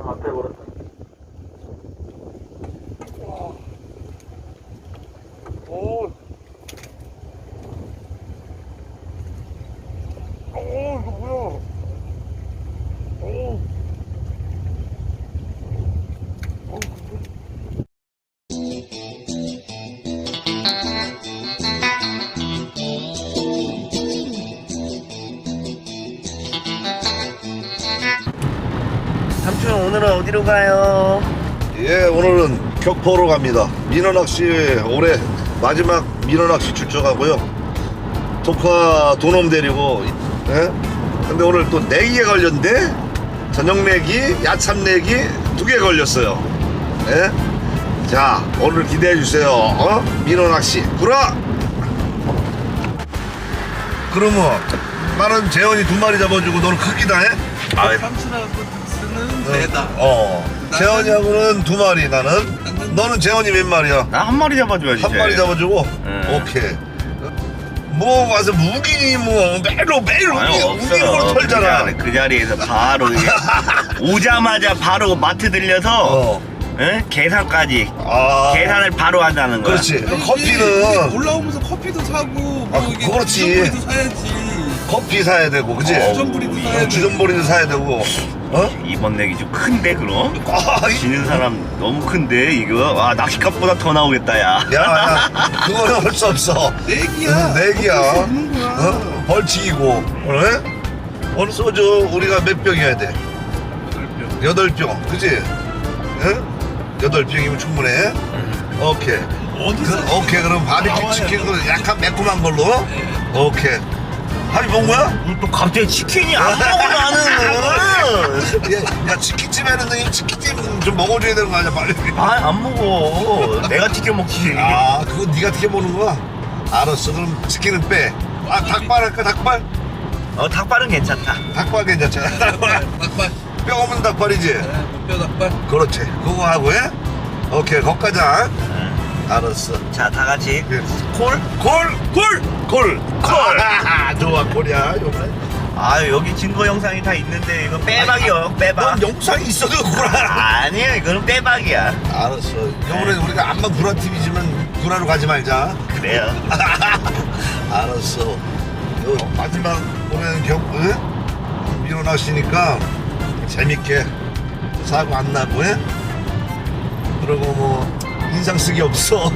아, 빼버렸 삼촌 오늘은 어디로 가요? 예, 오늘은 격포로 갑니다. 민어낚시 올해 마지막 민어낚시 출조하고요. 독화 도놈 데리고, 예? 근데 오늘 또 내기에 걸렸는데 저녁 내기, 야참 내기 두 개 걸렸어요. 예? 자, 오늘 기대해 주세요. 어? 민어낚시 구라. 그러면 나는 재원이 두 마리 잡아주고 너는 크기다 해? 아, 삼촌하 고 득스는 배다. 어. 재원이하고는 두 마리 나는. 너는 재원이 몇 마리야? 나 한 마리 잡아줘야지. 한 마리 잡아주고 응. 오케이 뭐 와서 무기 뭐 매로 매로 아니 없어. 털잖아 그, 자리, 그 자리에서 바로 이게 오자마자 바로 마트 들려서 어. 응? 계산까지 아 계산을 바로 한다는 거야. 그렇지 이게 커피는 올라오면서 커피도 사고 뭐 아, 이게 그렇지. 주전부리도 사야지. 커피 사야 되고 그지 어, 주전 부리도 사야 돼. 주전부리도 사야 되고 어? 이번 내기 좀 큰데 그럼? 아, 이- 지는 사람 너무 큰데 이거 아 낚시값보다 더 나오겠다 야. 야, 야, 그거는 할 수 없어. 내기야. 응, 내기야. 어쩔 수 없는 거야. 어? 벌칙이고, 오늘? 오늘 소주 우리가 몇 병이어야 돼? 여덟 병, 그지? 응? 여덟 병이면 충분해. 오케이. 어디서 그, 오케이, 그럼 바비큐 나와야 치킨, 돼. 그 약간 매콤한 걸로? 오케이. 한이 먹은 거야? 또 갑자기 치킨이 안 먹어 나는. 야, 야, 치킨집에는 이 치킨집 좀 먹어줘야 되는 거 아니야, 빨리. 아안 먹어. 내가 튀겨 먹지. 아, 그거 네가 튀겨 먹는 거야? 알았어, 그럼 치킨은 빼. 아, 닭발 할까, 닭발? 어 닭발은 괜찮다. 닭발 괜찮잖아. 닭발. 닭발. 뼈 없는 닭발이지? 뼈 닭발. 그렇지. 그거 하고 해? 오케이, 거기까지. 알았어. 자 다 같이 예. 콜. 골! 골! 골! 골! 아, 좋아, 골이야, 요번에. 아 여기 증거 영상이 다 있는데 이거 빼박이요 빼박. 넌 영상이 있어도 구라. 아니야 이거는 빼박이야. 알았어. 요번에 우리가 암만 구라 TV지만 구라로 가지 말자. 그래요. 알았어. 요 마지막 보면 경, 응? 일어나시니까 재밌게 사고 안 나고, 해? 그리고 뭐, 인상 쓰기 없어.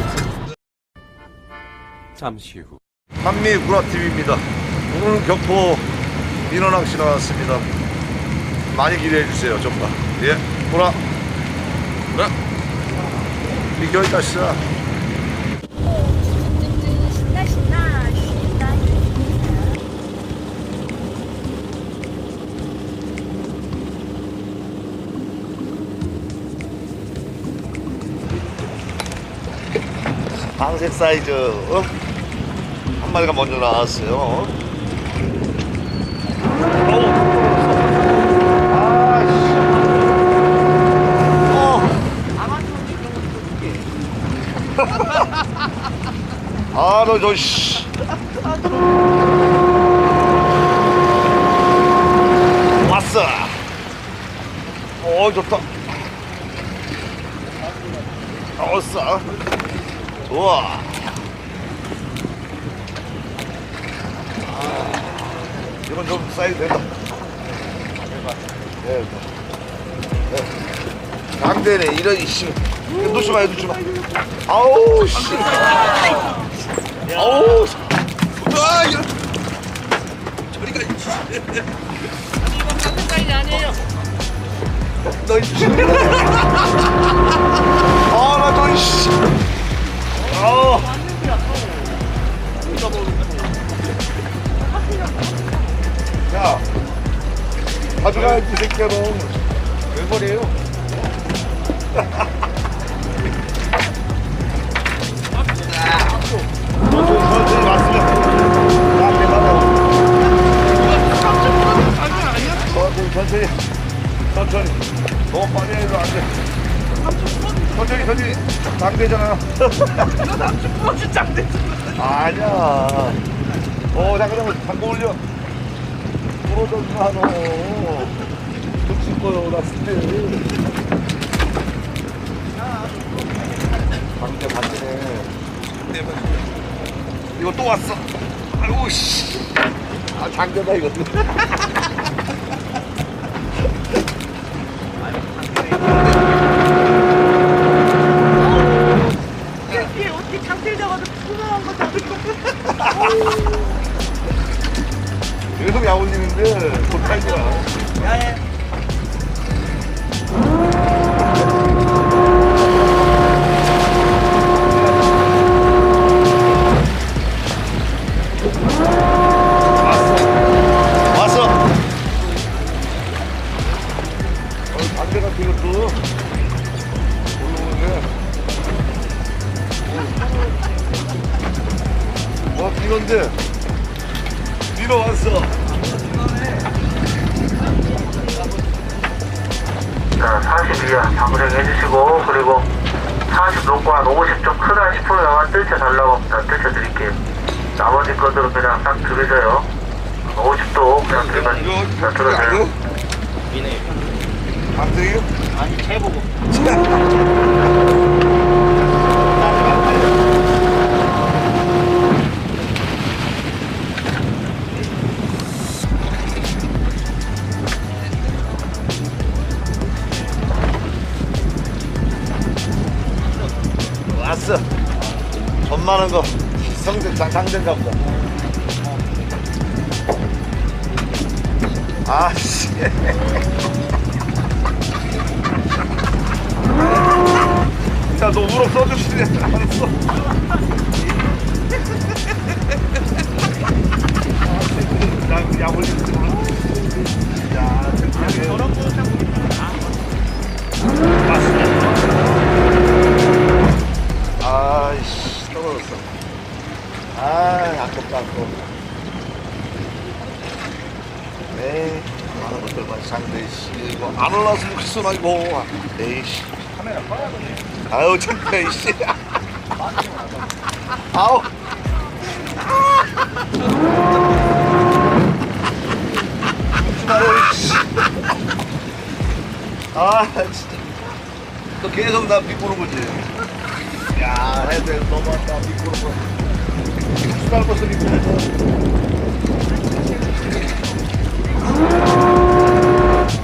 잠시 후. 한미 구라TV입니다. 오늘은 격포 민어낚시 나왔습니다. 많이 기대해주세요, 좀 더. 예? 구라. 구라. 비켜 있다, 시작. 신나 신나 신나 방색 사이즈, 어? 한 마리가 먼저 나왔어요. 어? 아, 씨. 어. 아, 너, 저, 씨. 왔어. 어, 좋다. 어싸. 좋아. 아, 이건 좀 사이즈 된다. 네, 네. 안 되네. 이런, 이씨. 놓지 마, 놓지 마. 아우, 씨. 아우, 씨. 아, 야. 저리가. 너, 씨. 아, 나 너, 씨. 아우. 야, 가져가야지, 이 새끼야, 너. 왜 버려요? 아니야. 어, 잠깐, 잠깐, 잠깐 올려. 오던가 너. 붙일 거요 나 스틸. 반대 반대네. 이거 또 왔어. 아이고 씨. 아 장대다 이것도. 이게 어떻게 장필 잡아도 투명한 거 잡을 거 계속 야올리는데 못하지마. 왔어. 달라고 합니다. 뜰쳐드릴게요. 나머지 것들은 그냥 딱 들으세요. 50도 그냥 들면 이거 자, 이거 들어주세요. 알아? 반대요? 아니 재보고 돈 많은 거 성대 장 장대인가 보다. 아 씨. 야, 너 우럭 써주시네. 알았어. 야, 야, 올리지 야, 저런 거 아이씨, 떨어졌어. 아, 아깝다, 아까워. 에이, 많은 것들만 상대, 씨. 이거 안 올라왔으면 좋겠어, 나 이거. 에이씨. 카메라 꺼야. 아유, 창피해, 씨. 아우. 아, 진짜. 너 계속 나 비꼬는 거지? 야, 해도 너무한다, 비꼬는 거. 수 달 것을 비꼬는 거.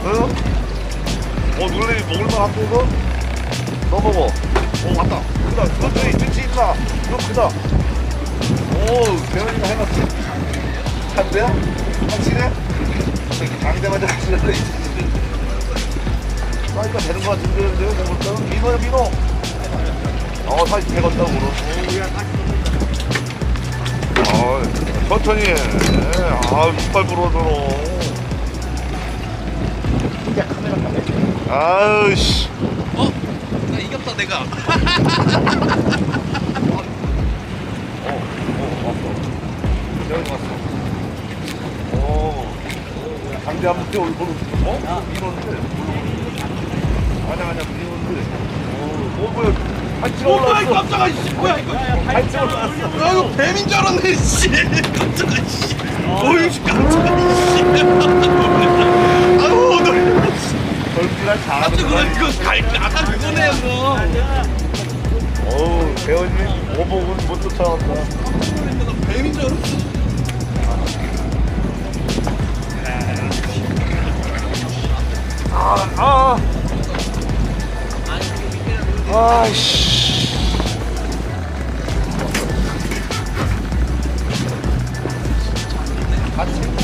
어? 어, 놀래미 먹을만 한거 이거? 너 먹어. 오, 왔다. 크다. 그렇지, 그렇지, 있다. 이거 크다. 오, 배현이가 해놨어. 한대야? 확실해? 저기 장대마저 하시는데. 사이즈가 되는 거 같은데, 내가 볼 때는. 민호야, 민호. 어, 사이즈 되겠다, 그럼. 아, 천천히 해. 아, 이빨 부러져. 아유, 씨. 어? 나 이겼다 내가. 여기 왔어. 오. 강대 한번 뛰어 올고 어? 민호인데. 아니야, 아니야, 민호인데. 오, 오, 뭐야. 한치가 오빠 이 올라왔어. 깜짝아 씨 뭐야 이거. 한치가 올라왔어. 야 이거 뱀인 줄 알았네 씨. 깜짝아 씨. 어이 씨 깜짝아 씨. 놀래. 얼굴이랑 깜짝 잘하는 놀라 이거 갈 아까 그거네 이거. 어우, 배우님 오복은 못 쫓아왔다. 나 뱀인 줄 알았어. 아, 아. 아이씨. 아니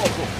오, 좋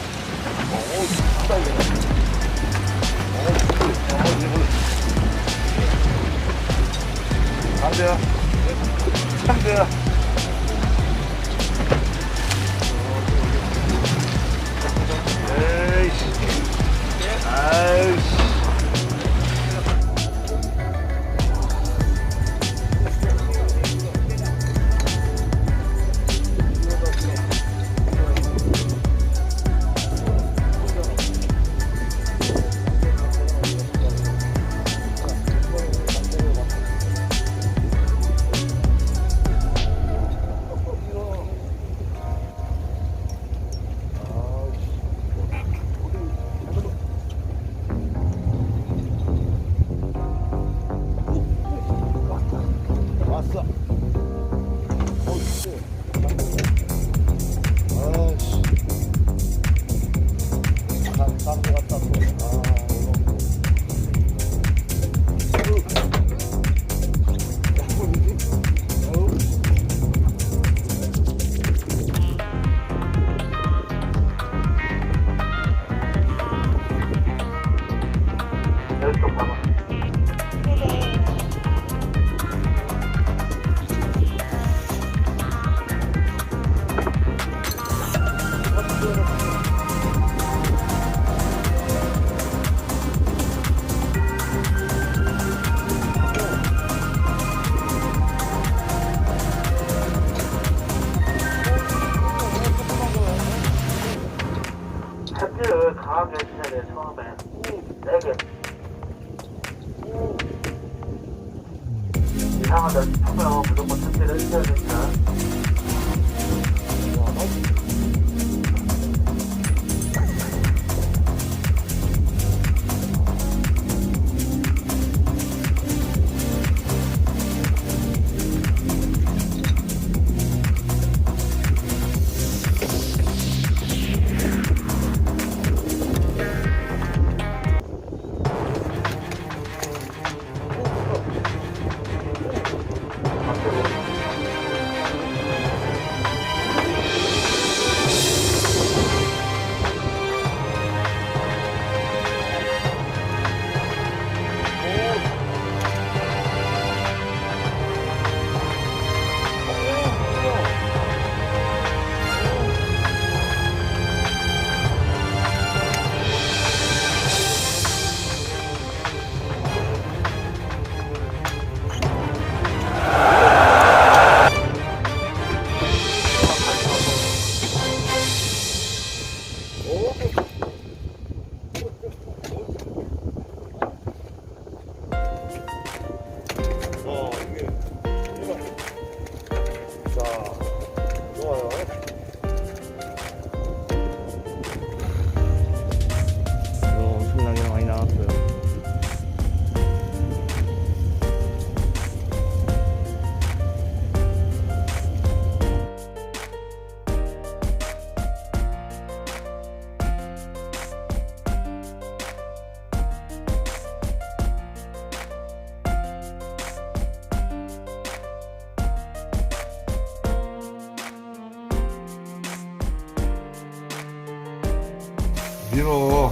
민어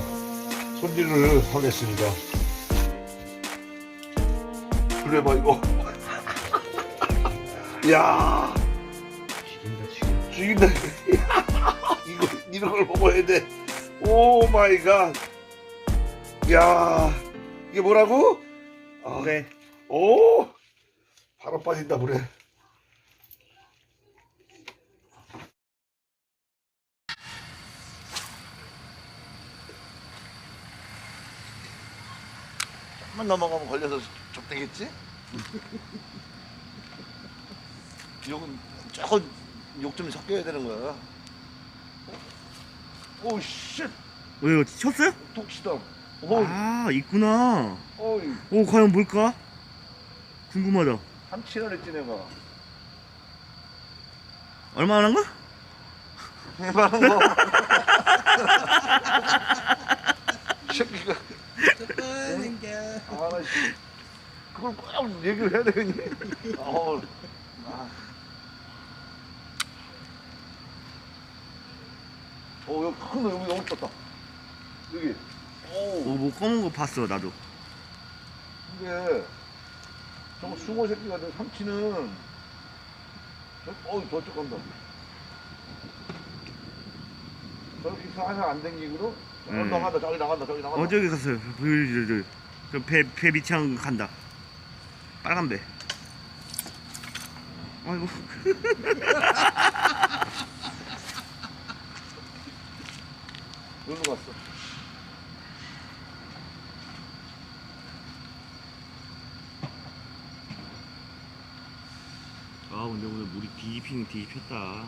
손질을 하겠습니다. 그래 봐 이거. 야 죽인다 이거 이런 걸 먹어야 돼. 오 마이 갓. 야 이게 뭐라고? 아, 네. 오 바로 빠진다 물 에. 한번 넘어가면 걸려서 좁되겠지? 욕은 조금 욕 좀 섞여야 되는 거야. 오 쉣! 왜요? 쳤어요? 독시다. 오, 아, 있구나. 어이, 오, 과연 뭘까? 궁금하다. 한치를 했지 내가. 얼마나 한 거? 해바는 거. 이 새끼가. 아, 씨. 그걸 꼭 얘기를 해야 되겠니? 어, 아. 어, 여기 큰 거, 여기 너무 떴다. 여기. 오, 오, 뭐 검은 거 봤어, 나도. 이게, 저거 숭어 새끼가 된 삼치는, 저, 어우, 저쪽 간다. 저 저렇게 살살 안 당기고도 음. 나간다 저기 나간다 저기 나간다 어 저기 갔어요. 저 배 배 밑창 간다. 빨간 배. 아이고. 여기로 갔어 아 근데 오늘 물이 뒤집히긴 뒤집혔다.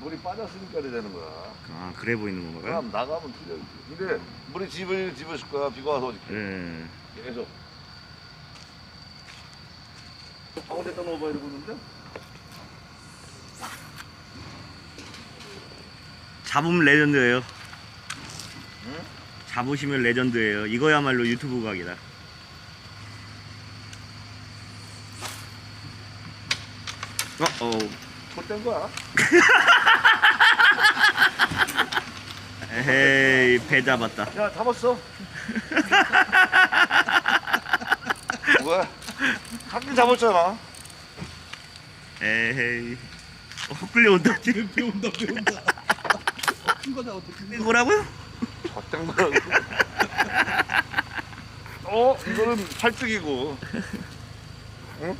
물이 빠졌으니까 되는 거야 아 그래 보이는 건가요? 그럼 나가면 틀려 근데 물이 집을 집으실 거야 비가 와서 예. 계속 가운데다 넣어봐 이러고 있는데 잡으면 레전드예요. 잡으시면 레전드예요. 이거야말로 유튜브 각이다. 어, 어. 못된 거야 에헤이, 배 잡았다. 야 잡았어 뭐야 한개 잡았잖아 에헤이. 어, 끌려온다. 지금 배운다 배운다 큰 거다 어떻게 뭐라고요? 젖된 거라고 어 이거는 팔뚝이고 응?